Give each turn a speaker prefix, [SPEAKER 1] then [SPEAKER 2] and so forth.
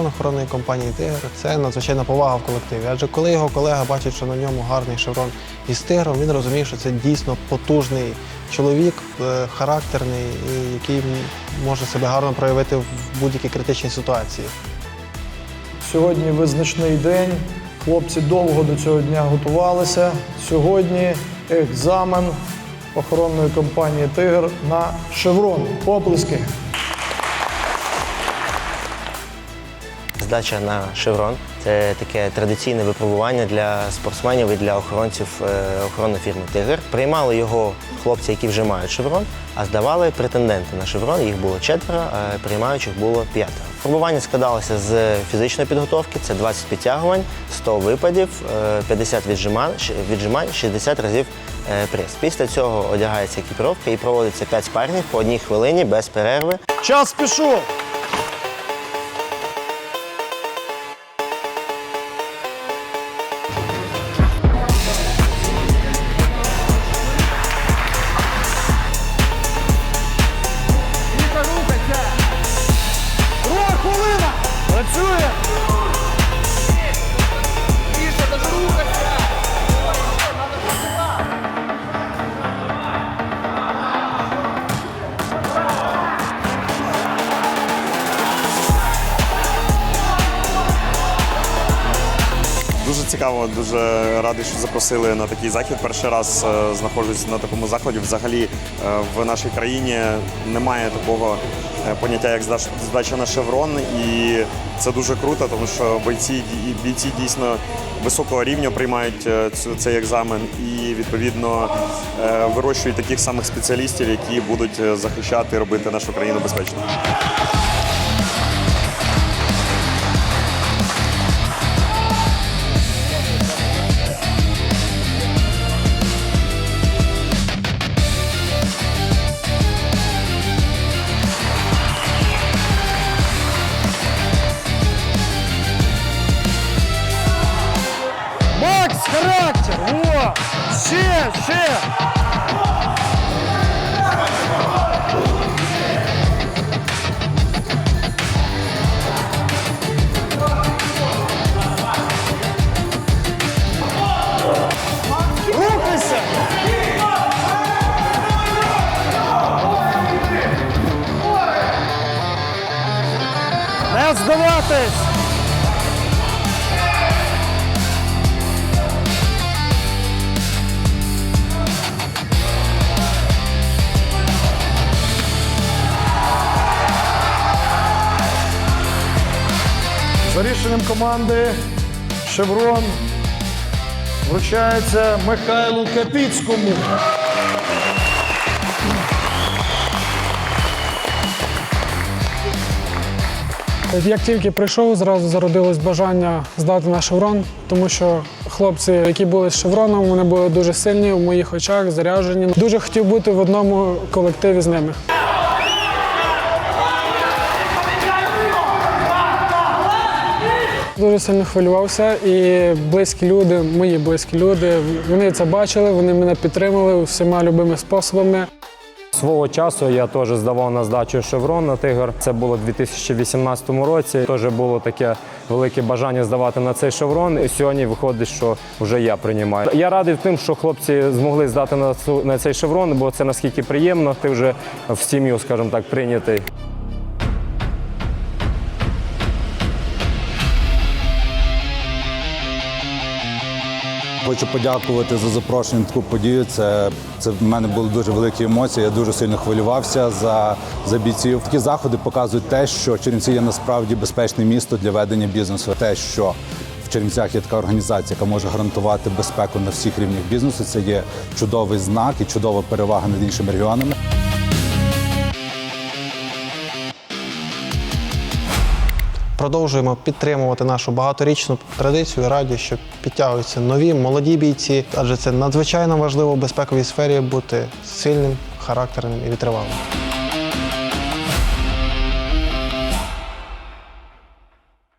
[SPEAKER 1] охоронної компанії Тигр це надзвичайна повага в колективі. Адже коли його колега бачить, що на ньому гарний шеврон із тигром, він розуміє, що це дійсно потужний чоловік, е, характерний, який може себе гарно проявити в будь-якій критичній ситуації.
[SPEAKER 2] Сьогодні визначний день. Хлопці довго до цього дня готувалися. Сьогодні екзамен охоронної компанії Тигр на шеврон. Оплески.
[SPEAKER 3] Здача на шеврон це таке традиційне випробування для спортсменів і для охоронців е, охоронної фірми Тигр. Приймали його хлопці, які вже мають шеврон, а здавали претенденти на шеврон. Їх було четверо, а приймаючих було п'ятеро. Пробування складалося з фізичної підготовки, це 20 підтягувань, 100 випадів, е, 50 віджимань, віджимань 60 разів е, прес. Після цього одягається екіпіровка і проводиться 5 спаррингів по одній хвилині без перерви.
[SPEAKER 2] Час пішов.
[SPEAKER 4] Дуже цікаво, дуже радий, що запросили на такий захід. Перший раз е, знаходжусь на такому заході. Взагалі е, в нашій країні немає такого е, поняття, як здача на шеврон, і це дуже круто, тому що бойці бійці дійсно високого рівня приймають цей екзамен і відповідно вирощують таких самих спеціалістів, які будуть захищати і робити нашу країну безпечною.
[SPEAKER 2] Характер! Во! Ще, ще! Здаватись! Рішенням команди Шеврон вручається Михайлу Капіцькому.
[SPEAKER 5] Як тільки прийшов, зразу зародилось бажання здати на шеврон, тому що хлопці, які були з шевроном, вони були дуже сильні в моїх очах, заряджені. Дуже хотів бути в одному колективі з ними. Дуже сильно хвилювався, і близькі люди, мої близькі люди, вони це бачили, вони мене підтримали всіма любими способами.
[SPEAKER 6] Свого часу я теж здавав на здачу шеврон на тигр. Це було у 2018 році. Теж було таке велике бажання здавати на цей шеврон. І сьогодні виходить, що вже я приймаю. Я радий тим, що хлопці змогли здати на цей шеврон, бо це наскільки приємно. Ти вже в сім'ю, скажімо так, прийнятий.
[SPEAKER 7] Хочу подякувати за запрошення на таку подію. Це, це в мене були дуже великі емоції. Я дуже сильно хвилювався за, за бійців. Такі заходи показують те, що Чернівці є насправді безпечне місто для ведення бізнесу. Те, що в Чернівцях є така організація, яка може гарантувати безпеку на всіх рівнях бізнесу. Це є чудовий знак і чудова перевага над іншими регіонами.
[SPEAKER 1] Продовжуємо підтримувати нашу багаторічну традицію. Раді, що підтягуються нові молоді бійці, адже це надзвичайно важливо в безпековій сфері бути сильним, характерним і витривалим.